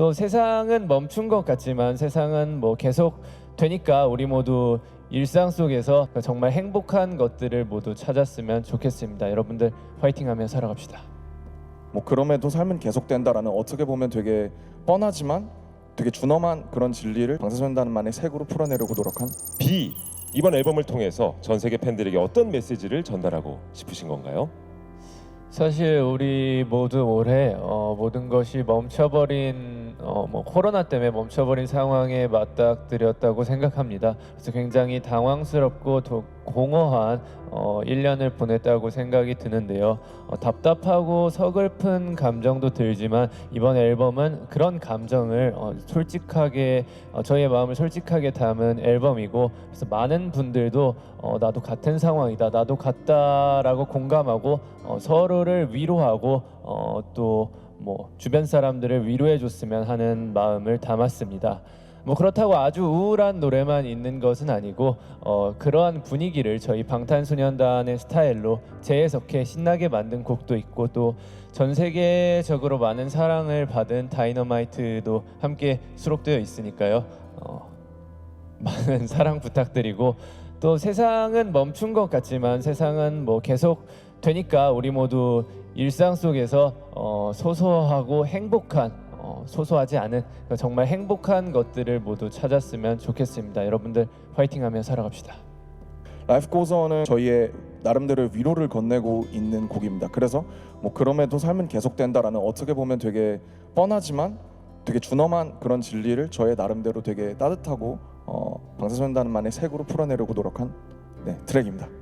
또 세상은 멈춘 것 같지만 세상은 뭐 계속 되니까 우리 모두 일상 속에서 정말 행복한 것들을 모두 찾았으면 좋겠습니다. 여러분들 화이팅하며 살아갑시다. 뭐 그럼에도 삶은 계속된다라는 어떻게 보면 되게 뻔하지만 되게 준엄한 그런 진리를 방탄소년단만의 색으로 풀어내려고 노력한 B 이번 앨범을 통해서 전 세계 팬들에게 어떤 메시지를 전달하고 싶으신 건가요? 사실 우리 모두 올해 어, 모든 것이 멈춰버린 어, 뭐 코로나 때문에 멈춰버린 상황에 맞닥뜨렸다고 생각합니다. 그래서 굉장히 당황스럽고 또 공허한 어, 1년을 보냈다고 생각이 드는데요. 어, 답답하고 서글픈 감정도 들지만 이번 앨범은 그런 감정을 어, 솔직하게 어, 저희의 마음을 솔직하게 담은 앨범이고 그래서 많은 분들도 어, 나도 같은 상황이다, 나도 같다라고 공감하고 어, 서로를 위로하고 어, 또 뭐 주변 사람들을 위로해 줬으면 하는 마음을 담았습니다. 뭐 그렇다고 아주 우울한 노래만 있는 것은 아니고 어, 그러한 분위기를 저희 방탄소년단의 스타일로 재해석해 신나게 만든 곡도 있고 또 전 세계적으로 많은 사랑을 받은 다이너마이트도 함께 수록되어 있으니까요. 어, 많은 사랑 부탁드리고 또 세상은 멈춘 것 같지만 세상은 뭐 계속 되니까 우리 모두 일상 속에서 어, 소소하고 행복한 어, 소소하지 않은 정말 행복한 것들을 모두 찾았으면 좋겠습니다. 여러분들 화이팅하며 살아갑시다. 라이프 고즈온은 저희의 나름대로 위로를 건네고 있는 곡입니다. 그래서 뭐 그럼에도 삶은 계속된다라는 어떻게 보면 되게 뻔하지만 되게 준엄한 그런 진리를 저의 나름대로 되게 따뜻하고 어, 방탄소년단만의 색으로 풀어내려고 노력한 네, 트랙입니다.